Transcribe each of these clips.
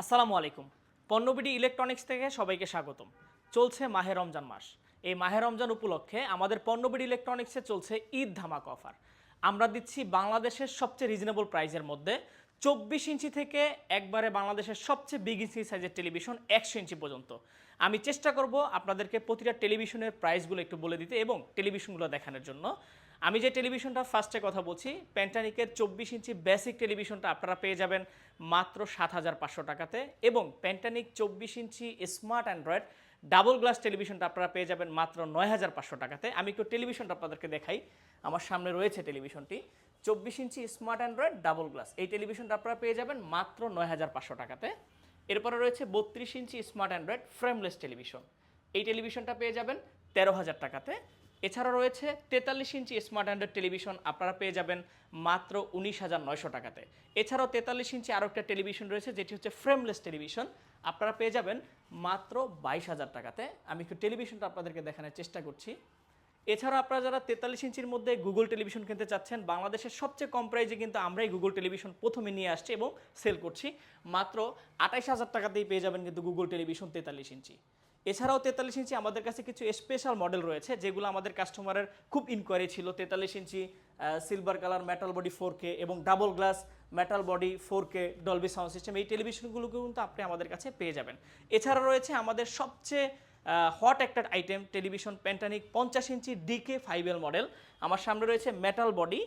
আসসালামু আলাইকুম। পণ্যবিডি ইলেকট্রনিক্স থেকে সবাইকে স্বাগতম। চলছে মাহে রমজান মাস। এই মাহে রমজান উপলক্ষে আমাদের পণ্যবিডি ইলেকট্রনিক্সে চলছে ঈদ ধামাক অফার। আমরা দিচ্ছি বাংলাদেশের সবচেয়ে রিজনেবল প্রাইসের মধ্যে চব্বিশ ইঞ্চি থেকে একবারে বাংলাদেশের সবচেয়ে বিগ ইঞ্চি সাইজের টেলিভিশন একশো ইঞ্চি পর্যন্ত। আমি চেষ্টা করব আপনাদেরকে প্রতিটা টেলিভিশনের প্রাইসগুলো একটু বলে দিতে এবং টেলিভিশনগুলো দেখানোর জন্য। আমি যে টেলিভিশনটা ফার্স্টে কথা বলছি প্যান্টানিকের চব্বিশ ইঞ্চি বেসিক টেলিভিশনটা আপনারা পেয়ে যাবেন মাত্র সাত হাজার পাঁচশো টাকাতে এবং প্যান্টানিক চব্বিশ inch smart Android double glass টেলিভিশনটা আপনারা পেয়ে যাবেন মাত্র নয় হাজার পাঁচশো টাকাতে। আমি একটু টেলিভিশনটা আপনাদেরকে দেখাই। আমার সামনে রয়েছে টেলিভিশনটি। চব্বিশ inch smart Android double glass এই টেলিভিশনটা আপনারা পেয়ে যাবেন মাত্র নয় হাজার পাঁচশো টাকাতে। এরপরে রয়েছে বত্রিশ inch smart Android frameless television. এই টেলিভিশনটা পেয়ে যাবেন তেরো হাজার টাকাতে। এছাড়া রয়েছে তেতাল্লিশ ইঞ্চি স্মার্ট অ্যান্ড্রয়েড টেলিভিশন আপনারা পেয়ে যাবেন মাত্র উনিশ হাজার নয়শো টাকাতে। এছাড়াও তেতাল্লিশ ইঞ্চি আরও একটা টেলিভিশন রয়েছে, যেটি হচ্ছে ফ্রেমলেস টেলিভিশন। আপনারা পেয়ে যাবেন মাত্র বাইশ হাজার টাকাতে। আমি একটু টেলিভিশনটা আপনাদেরকে দেখানোর চেষ্টা করছি। এছাড়া আপনারা যারা তেতাল্লিশ ইঞ্চির মধ্যে গুগল টেলিভিশন কিনতে চাচ্ছেন, বাংলাদেশের সবচেয়ে কম প্রাইজে কিন্তু আমরাই গুগল টেলিভিশন প্রথমে নিয়ে আসছি এবং সেল করছি। মাত্র আঠাইশ হাজার টাকাতেই পেয়ে যাবেন কিন্তু গুগল টেলিভিশন তেতাল্লিশ ইঞ্চি। এছাড়াও তেতাল্লিশ ইঞ্চি আমাদের কাছে কিছু স্পেশাল মডেল রয়েছে, যেগুলো আমাদের কাস্টমারের খুব ইনকোয়ারি ছিল। তেতাল্লিশ inch silver colour metal body four K এবং double glass metal body four K Dolby sound system এই টেলিভিশনগুলোকে কিন্তু আপনি আমাদের কাছে পেয়ে যাবেন। এছাড়া রয়েছে আমাদের সবচেয়ে হট একটা আইটেম টেলিভিশন প্যান্টানিক পঞ্চাশ inch DK five L model আমার সামনে রয়েছে মেটাল বডি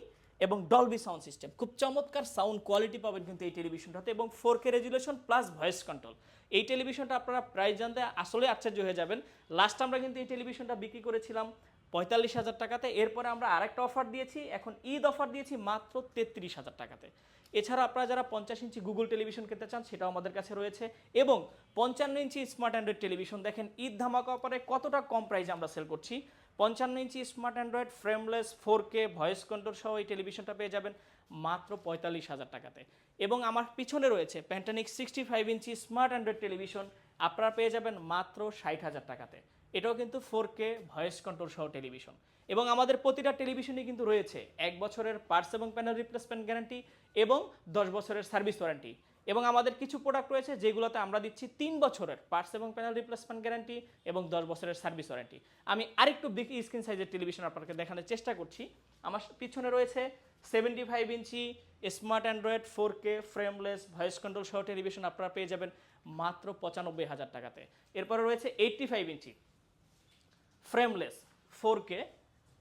এবং ডলবি সাউন্ড সিস্টেম খুব চমৎকার সাউন্ড কোয়ালিটি পাবেন কিন্তু এই টেলিভিশনটাতে এবং four K resolution plus voice control এই টেলিভিশনটা আপনারা প্রাইস জানতে আসলে আশ্চর্য হয়ে যাবেন। লাস্ট আমরা কিন্তু এই টেলিভিশনটা বিক্রি করেছিলাম পঁয়তাল্লিশ হাজার টাকাতে। এরপরে আমরা আরেকটা অফার দিয়েছি। এখন ঈদ অফার দিয়েছি মাত্র তেত্রিশ হাজার টাকাতে। এছাড়া আপনারা যারা পঞ্চাশ ইঞ্চি গুগল টেলিভিশন কিনতে চান, সেটাও আমাদের কাছে রয়েছে। এবং পঞ্চান্ন ইঞ্চি স্মার্ট অ্যান্ড্রয়েড টেলিভিশন দেখেন, ঈদ ধামাকা অফারে কতটা কম প্রাইসে আমরা সেল করছি। পঞ্চান্ন inch smart Android, frameless four K voice control সহ এই টেলিভিশনটা পেয়ে যাবেন মাত্র পঁয়তাল্লিশ হাজার টাকাতে। এবং আমার পিছনে রয়েছে প্যান্টানিক sixty five inch smart Android television, আপনারা পেয়ে যাবেন মাত্র ষাট হাজার টাকাতে। এটাও কিন্তু ফোর কে ভয়েস কন্ট্রোল সহ টেলিভিশন এবং আমাদের প্রতিটা টেলিভিশনই কিন্তু রয়েছে। এক বছরের পার্টস এবং প্যানেল রিপ্লেসমেন্ট গ্যারান্টি এবং দশ বছরের সার্ভিস ওয়ারেন্টি এবং আমাদের কিছু প্রোডাক্ট রয়েছে যেগুলোতে আমরা দিচ্ছি তিন বছরের পার্টস এবং প্যানেল রিপ্লেসমেন্ট গ্যারান্টি এবং দশ বছরের সার্ভিস ওয়ারেন্টি আমি আরেকটু দেখি স্ক্রিন সাইজের টেলিভিশন আপনাকে দেখানোর চেষ্টা করছি। আমার পিছনে রয়েছে seventy five inch smart Android four K frameless voice control সহ টেলিভিশন আপনারা পেয়ে যাবেন মাত্র পঁচানব্বই হাজার টাকাতে। এরপরে রয়েছে eighty five inch. Frameless four K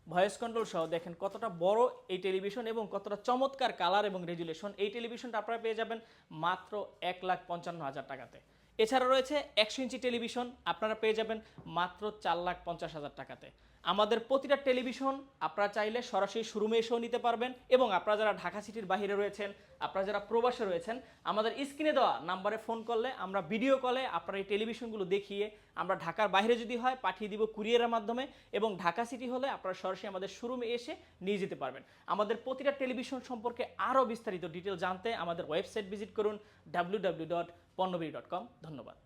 voice control সহ দেখেন কতটা বড় এই টেলিভিশন এবং কতটা চমৎকার কালার এবং রেজুলেশন এই টেলিভিশনটা আপনারা পেয়ে যাবেন মাত্র এক লাখ পঞ্চান্ন হাজার টাকাতে। এছাড়া রয়েছে একশো ইঞ্চি টেলিভিশন আপনারা পেয়ে যাবেন মাত্র চার লাখ পঞ্চাশ হাজার টাকাতে। আমাদের প্রতিটা টেলিভিশন আপনারা চাইলে সরাসরি শোরুমে এসেও নিতে পারবেন এবং আপনারা যারা ঢাকা সিটির বাইরে রয়েছেন, আপনারা যারা প্রবাসে রয়েছেন, আমাদের স্ক্রিনে দেওয়া নাম্বারে ফোন করলে আমরা ভিডিও কলে আপনার এই টেলিভিশনগুলো দেখিয়ে আমরা ঢাকার বাইরে যদি হয় পাঠিয়ে দিব কুরিয়ারের মাধ্যমে এবং ঢাকা সিটি হলে আপনারা সরাসরি আমাদের শোরুমে এসে নিয়ে যেতে পারবেন। আমাদের প্রতিটা টেলিভিশন সম্পর্কে আরও বিস্তারিত ডিটেল জানতে আমাদের ওয়েবসাইট ভিজিট করুন ডাব্লিউ ডাব্লিউ ডট পণ্যবিড়ি ডট কম ধন্যবাদ।